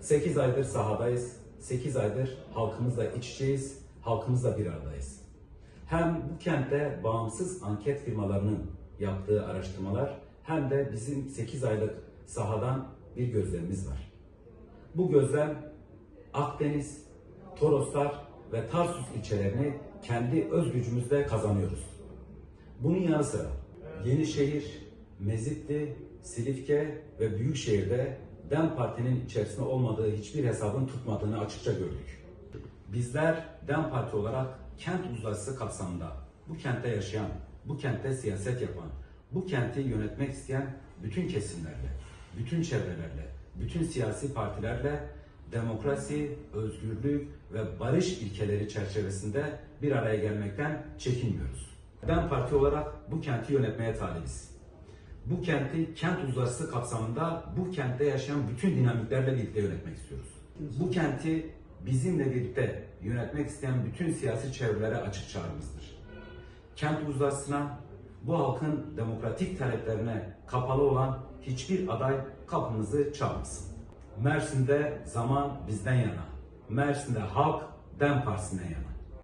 8 aydır sahadayız. 8 aydır halkımızla iç içeyiz. Halkımızla bir aradayız. Hem bu kentte bağımsız anket firmalarının yaptığı araştırmalar hem de bizim 8 aylık sahadan bir gözlemimiz var. Bu gözlem Akdeniz, Toroslar ve Tarsus ilçelerini kendi öz gücümüzle kazanıyoruz. Bunun yanı sıra Yenişehir, Mezitli, Silifke ve Büyükşehir'de DEM Parti'nin içerisinde olmadığı hiçbir hesabın tutmadığını açıkça gördük. Bizler DEM Parti olarak kent uzlaşısı kapsamında bu kentte yaşayan, bu kentte siyaset yapan, bu kenti yönetmek isteyen bütün kesimlerle, bütün çevrelerle, bütün siyasi partilerle demokrasi, özgürlük ve barış ilkeleri çerçevesinde bir araya gelmekten çekinmiyoruz. DEM Parti olarak bu kenti yönetmeye talibiz. Bu kenti kent uzlaşısı kapsamında bu kentte yaşayan bütün dinamiklerle birlikte yönetmek istiyoruz. Bu kenti bizimle birlikte yönetmek isteyen bütün siyasi çevrelere açık çağrımızdır. Kent uzlaşısına, bu halkın demokratik taleplerine kapalı olan hiçbir aday kapımızı çalmasın. Mersin'de zaman bizden yana. Mersin'de halk DEM Partisi'nden yana.